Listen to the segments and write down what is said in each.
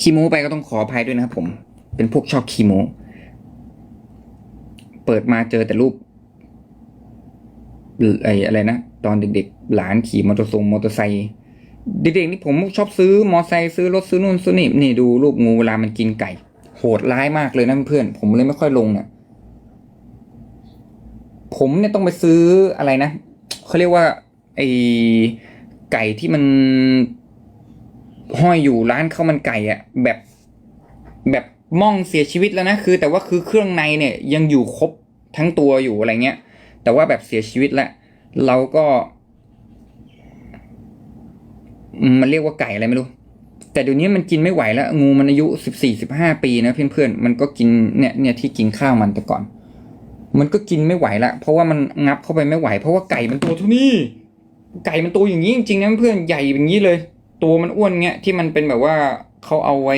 คีโมไปก็ต้องขออภัยด้วยนะครับผม เป็นพวกชอบคีโมเปิดมาเจอแต่รูปไอ้อะไรนะ ตอนเด็กๆ หลานขี่มอเตอร์ทรงมอเตอร์ไซค์เด็กๆนี่ผมชอบซื้อมอเตอร์ไซค์ซื้อรถซื้อนู่นซื้อนี่นี่ดูรูปงูเวลามันกินไก่ โหดร้ายมากเลยนะเพื่อนผมเลยไม่ค่อยลงเนี่ยผมเนี่ยต้องไปซื้ออะไรนะเขาเรียกว่าไอ้ไก่ที่มัน ห้อยอยู่ร้านข้าวมันไก่อะแบบแบบม่องเสียชีวิตแล้วนะคือ แต่ว่าคือเครื่องในเนี่ยยังอยู่ครบทั้งตัวอยู่อะไรเงี้ย แต่ว่าแบบเสียชีวิตแล้วเราก็มมันเรียกว่าไก่อะไรไม่รู้ แต่เดี๋ยวนี้มันกินไม่ไหวแล้ว งูมันอายุสิบสี่สิบห้าปีนะเพื่อนๆมันก็กินเนี่ยเนี่ยที่กินข้าวมันแต่ก่อน มันก็กินไม่ไหวละเพราะว่ามันงับเข้าไปไม่ไหว เพราะว่าไก่มันตัวเท่านี้ไก่มันตัวอย่างนี้จริงๆนะเพื่อนใหญ่อย่างนี้เลย ตัวมันอ้วนเงี้ยที่มันเป็นแบบว่าเขาเอาไว้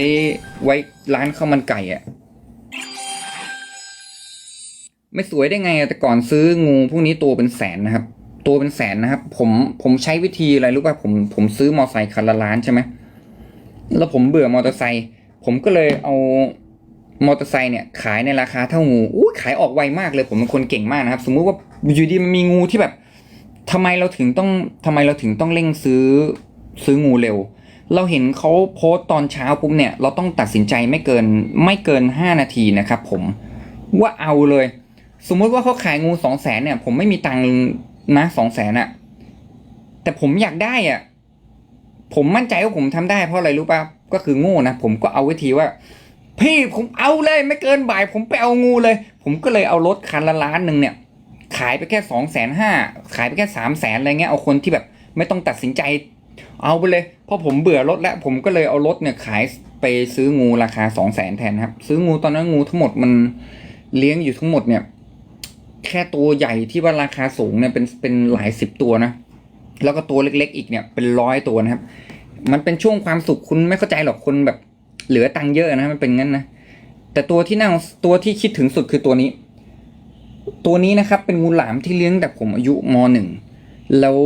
ไว้ร้านข้าวมันไก่อะไม่สวยได้ไงแต่ก่อนซื้องูพวกนี้ตัวเป็นแสนนะครับ ตัวเป็นแสนนะครับ ผมผมใช้วิธีอะไรรู้ป่ะผมผมซื้อมอไซค์คันละล้านใช่ไหมแล้วผมเบื่อมอเตอร์ไซค์ผมก็เลยเอามอเตอร์ไซค์เนี่ยขายในราคาเท่างูอู้ขายออกไวมากเลย ผมเป็นคนเก่งมากนะครับ สมมุติว่าอยู่ดีมันมีงูที่แบบทำไมเราถึงต้องทำไมเราถึงต้องเร่งซื้อ ซื้องูเร็ว เราเห็นเขาโพสต์ตอนเช้าปุ๊บเนี่ย เราต้องตัดสินใจไม่เกินไม่เกินห้านาทีนะครับผมว่าเอาเลย สมมุติว่าเขาขายงูสองแสนเนี่ย ผมไม่มีตังค์นะสองแสนอะแต่ผมอยากได้อะผมมั่นใจว่าผมทำได้เพราะอะไรรู้ป่ะก็คือโง่นะผมก็เอาวิธีว่า พี่ผมเอาเลยไม่เกินบ่าย ผมไปเอางูเลย ผมก็เลยเอารถคันละล้านหนึ่งเนี่ย ขายไปแค่สองแสนห้าขายไปแค่สามแสนอะไรเงี้ยเอาคนที่แบบ ไม่ต้องตัดสินใจ เอาไปเลยเพราะผมเบื่อรถแล้วผมก็เลยเอารถเนี่ยขายไปซื้องูราคาสองแสนแทนครับ ซื้องูตอนนั้นงูทั้งหมดมันเลี้ยงอยู่ทั้งหมดเนี่ย แค่ตัวใหญ่ที่ว่าราคาสูงเนี่ยเป็นเป็นหลายสิบตัวนะแล้วก็ตัวเล็ก ๆ อีกเนี่ยเป็นร้อยตัวนะครับ มันเป็นช่วงความสุขคุณไม่เข้าใจหรอกคนแบบเหลือตังค์เยอะนะมันเป็นงั้นนะแต่ตัวที่น่าตัวที่คิดถึงสุดคือตัวนี้ ตัวนี้นะครับ เป็นงูหลามที่เลี้ยงแต่ผมอายุมหนึ่งแล้ว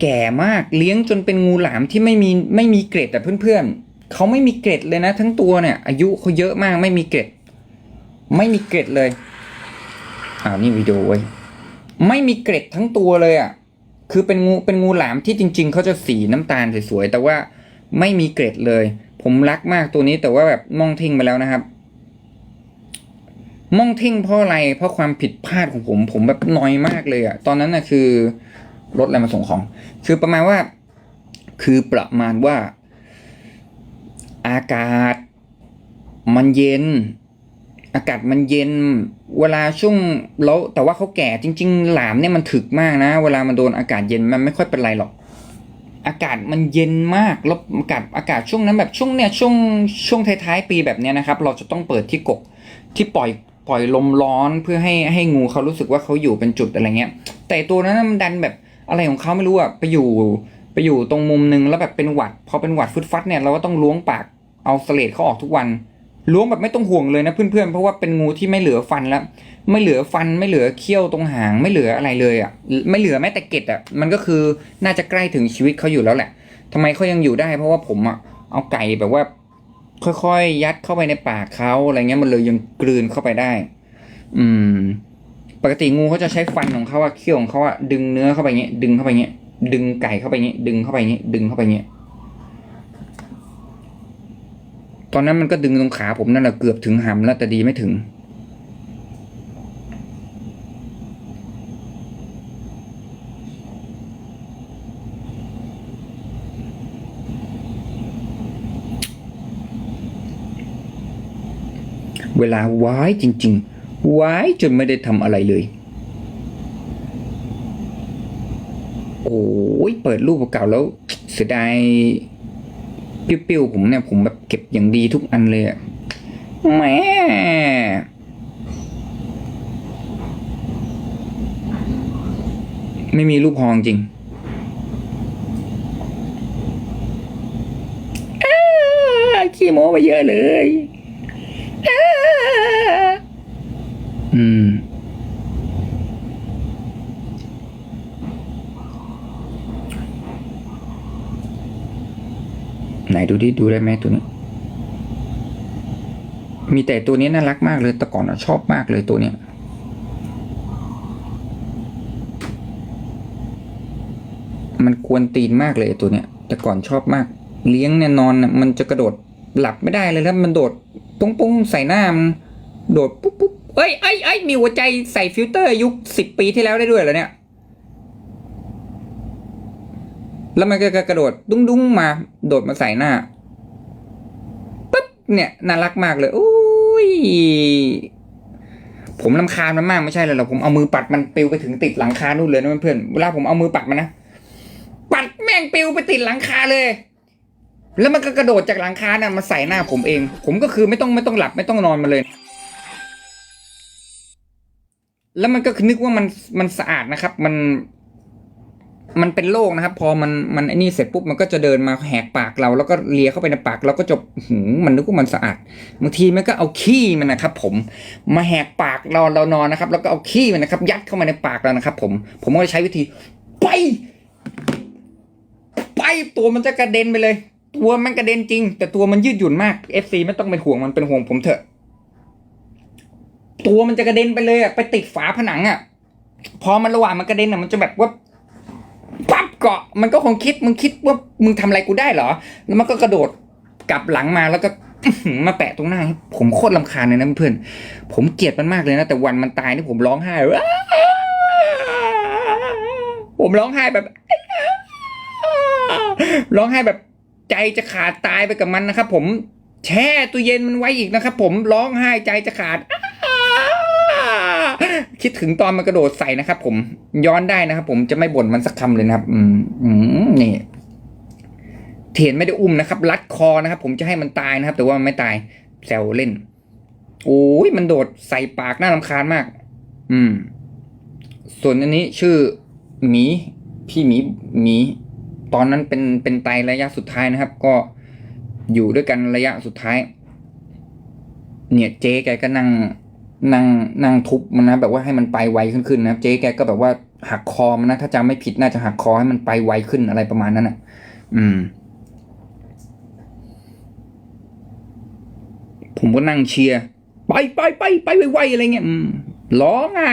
แก่มากเลี้ยงจนเป็นงูหลามที่ไม่มีไม่มีเกร็ดแต่เพื่อนๆเขาไม่มีเกร็ดเลยนะ ทั้งตัวเนี่ยอายุเขาเยอะมากไม่มีเกร็ด ไม่มีเกร็ดเลยอ้าวนี่วิดีโอไว้ยไม่มีเกร็ดทั้งตัวเลยอะคือเป็นงูเป็นงูหลามที่จริง ๆเขาจะสีน้ำตาลสวยๆแต่ว่าไม่มีเกร็ดเลย ผมรักมากตัวนี้แต่ว่าแบบมองทิ้งไปแล้วนะครับมองทิ้งเพราะอะไรเพราะความผิดพลาดของผม ผมแบบน้อยมากเลยอะตอนนั้นนะคือ รถอะไรมาส่งของ คือประมาณว่า คือประมาณว่า อากาศ มันเย็น อากาศมันเย็น เวลาช่วงแล้วแต่ว่าเขาแก่จริง ๆ หลามเนี่ยมันถึกมากนะ เวลามันโดนอากาศเย็นมันไม่ค่อยเป็นไรหรอก อากาศมันเย็นมากแล้วอากาศอากาศช่วงนั้นแบบช่วงเนี่ยช่วงช่วงท้ายๆปีแบบเนี้ยนะครับ เราจะต้องเปิดที่กกที่ปล่อยปล่อยลมร้อนเพื่อให้ให้งูเขารู้สึกว่าเขาอยู่เป็นจุดอะไรเงี้ย แต่ตัวนั้นมันดันแบบ อะไรของเขาไม่รู้อะไปอยู่ไปอยู่ตรงมุมนึงแล้วแบบเป็นหวัดพอเป็นหวัดฟึดฟัดเนี่ยเราก็ต้องล้วงปากเอาสเลดเขาออกทุกวันล้วงแบบไม่ต้องห่วงเลยนะเพื่อนๆเพราะว่าเป็นงูที่ไม่เหลือฟันแล้ว ไม่เหลือฟันไม่เหลือเขี้ยวตรงหางไม่เหลืออะไรเลยอะไม่เหลือแม้แต่เกล็ดอะมันก็คือน่าจะใกล้ถึงชีวิตเขาอยู่แล้วแหละทำไมเขายังอยู่ได้เพราะว่าผมอะเอาไก่แบบว่า ค่อยๆยัดเข้าไปในปากเขาอะไรเงี้ยมันเลยยังกลืนเข้าไปได้ อืม กติงูเขาจะใช้ฟันของเขาอะเขี้ยวของเขาอะดึงเนื้อเข้าไปเงี้ยดึงเข้าไปเงี้ยดึงไก่เข้าไปเงี้ยดึงเข้าไปเงี้ยดึงเข้าไปเงี้ยตอนนั้นมันก็ดึงตรงขาผมนั่นแหละเกือบถึงหำแล้วแต่ดีไม่ถึง เวลาว้ายจริง ๆ ว้ายจนไม่ได้ทำอะไรเลย โอ้ยเปิดรูปเก่าแล้วเสียดายปิ้วๆผมเนี่ย ผมแบบเก็บอย่างดีทุกอันเลยอะแหมไม่มีรูปพองจริงขี้โม้ไปเยอะเลย อืม ไหนดูดิดูได้ไหมตัวนี้ มีแต่ตัวนี้น่ารักมากเลย แต่ก่อนอะชอบมากเลยตัวเนี้ยมันกวนตีนมากเลยตัวเนี้ย แต่ก่อนชอบมาก เลี้ยงเนี่ยนอนน่ะมันจะกระโดดหลับไม่ได้เลยแล้วมันโดดปุ้งปุ้งใส่หน้ามันโดดปุ๊บปุ๊บ เอ้ยเอ้ยเอ้ยมีหัวใจใส่ฟิลเตอร์ยุคสิบปีที่แล้วได้ด้วยเหรอเนี่ย แล้วมันก็กระโดดดุ้งดุ้งๆมา โดดมาใส่หน้าปุ๊บเนี่ยน่ารักมากเลยอุ้ยผมลำคาญมันมากไม่ใช่เลยหรอกผมเอามือปัดมันปิวไปถึงติดหลังคานู่นเลยนะเพื่อนเวลาผมเอามือปัดมันนะปัดแม่งปิวไปติดหลังคาเลย แล้วมันก็กระโดดจากหลังคาน่ะมาใส่หน้าผมเอง ผมก็คือไม่ต้องไม่ต้องหลับไม่ต้องนอนมาเลย แล้วมันก็คือนึกว่ามันมันสะอาดนะครับ มัน มันเป็นโรคนะครับ พอมันมันไอ้นี่เสร็จปุ๊บมันก็จะเดินมาแหกปากเรา แล้วก็เลียเข้าไปในปากเราก็จะหืมมันนึกว่ามันสะอาดบางทีมันก็เอาขี้มันนะครับ ผมมาแหกปากเราเรานอนนะครับ แล้วก็เอาขี้มันนะครับ ยัดเข้ามาในปากเรานะครับ ผม ผมก็จะใช้วิธี ไปไปตัวมันจะกระเด็นไปเลย ตัวมันกระเด็นจริง แต่ตัวมันยืดหยุ่นมาก FC ไม่ต้องเป็นห่วงมันเป็นห่วงผมเถอะ ตัวมันจะกระเด็นไปเลยอะไปติดฝาผนังอะพอมันระหว่างมันกระเด็นอะมันจะแบบว่าปั๊บเกาะมันก็คงคิดมึงคิดว่ามึงทำอะไรกูได้เหรอ แล้วมันก็กระโดดกลับหลังมาแล้วก็มาแปะตรงหน้า ผมโคตรลำคาญเลยนะเพื่อนผมเกลียดมันมากเลยนะแต่วันมันตายนี่ผมร้องไห้ผมร้องไห้แบบร้องไห้แบบใจจะขาดตายไปกับมันนะครับผมแช่ตู้เย็นมันไว้อีกนะครับผมร้องไห้ใจจะขาด คิดถึงตอนมันกระโดดใส่นะครับ ผมย้อนได้นะครับ ผมจะไม่บ่นมันสักคำเลยนะครับ อืมนี่เทียนไม่ได้อุ้มนะครับ รัดคอนะครับ ผมจะให้มันตายนะครับ แต่ว่ามันไม่ตายแซวเล่น โอ้ยมันโดดใส่ปากน่ารำคาญมาก อืม ส่วนอันนี้ชื่อหมีพี่หมีหมีตอนนั้นเป็นเป็นไตระยะสุดท้ายนะครับ ก็อยู่ด้วยกันระยะสุดท้าย เนี่ยเจ๊แกก็นั่ง นั่งนั่งทุบมันนะแบบว่าให้มันไปไวขึ้นขึ้นนะเจ๊แกก็แบบว่าหักคอมันนะถ้าจำไม่ผิดน่าจะหักคอให้มันไปไวขึ้นอะไรประมาณนั้นอะ อืม ผมก็นั่งเชียร์ไปไปไปไปไวๆอะไรเงี้ยร้องไห้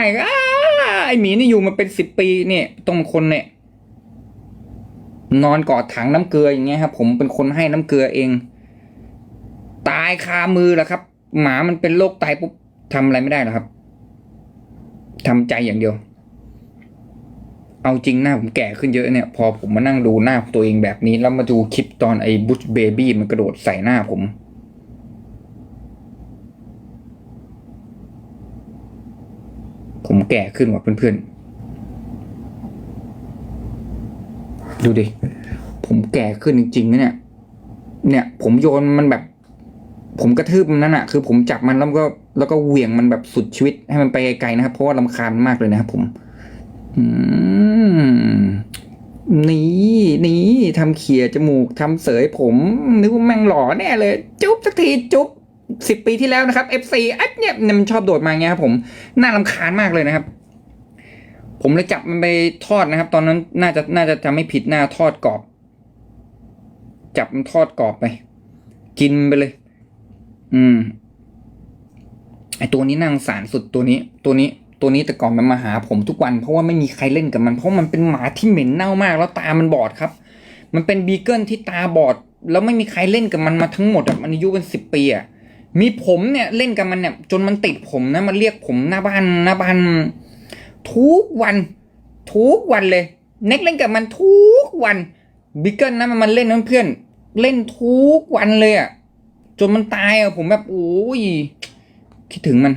ไอหมีนี่อยู่มาเป็นสิบปีเนี่ยต้องคนเนี่ย นอนกอดถังน้ำเกลืออย่างเงี้ยครับผมเป็นคนให้น้ำเกลือเอง ตายคามือแล้วครับ หมามันเป็นโรคไตปุ๊บ ทำอะไรไม่ได้หรอกครับทำใจอย่างเดียว เอาจริงหน้าผมแก่ขึ้นเยอะเนี่ย พอผมมานั่งดูหน้าตัวเองแบบนี้ แล้วมาดูคลิปตอนไอ้บุชเบบี้มันกระโดดใส่หน้าผม ผมแก่ขึ้นว่ะเพื่อนๆ ดูดิ ผมแก่ขึ้นจริงๆนะเนี่ย เนี่ย ผมโยนมันแบบ ผมกระทืบมันนั่นอะคือผมจับมันแล้วก็ แล้วก็เหวี่ยงมันแบบสุดชีวิตให้มันไปไกลๆนะครับ เพราะว่าลำคาญมากเลยนะครับผม อืมนี่นี่ทำเขี่ยจมูกทำเสยผมนึกว่าแม่งหล่อแน่เลย จุ๊บสักทีจุ๊บสิบปีที่แล้วนะครับ FC ไอ้เนี่ยมันชอบโดดมาอย่างเงี้ยครับผมน่ารำคาญมากเลยนะครับ ผมเลยจับมันไปทอดนะครับ ตอนนั้นน่าจะน่าจะจำไม่ผิดหน่าทอดกรอบ จับมันทอดกรอบไป กินไปเลย อืมไอ ตัวนี้นางสารสุดตัวนี้ ตัวนี้ตัวนี้แต่ก่อนมันมาหาผมทุกวัน เพราะว่าไม่มีใครเล่นกับมันเพราะมันเป็นหมาที่เหม็นเน่ามากแล้วตามันบอดครับ มันเป็นบีเกิลที่ตาบอด แล้วไม่มีใครเล่นกับมันมาทั้งหมดอะมันอายุเป็นสิบปีอะมีผมเนี่ยเล่นกับมันเนี่ยจนมันติดผมนะมันเรียกผมหน้าบ้านหน้าบ้านทุกวัน ทุกวันเลย เน็กเล่นกับมันทุกวันบิเกิลนะมันเล่นนะเพื่อนเล่นทุกวันเลยอะจนมันตายอะผมแบบโอ้ย คิดถึงมัน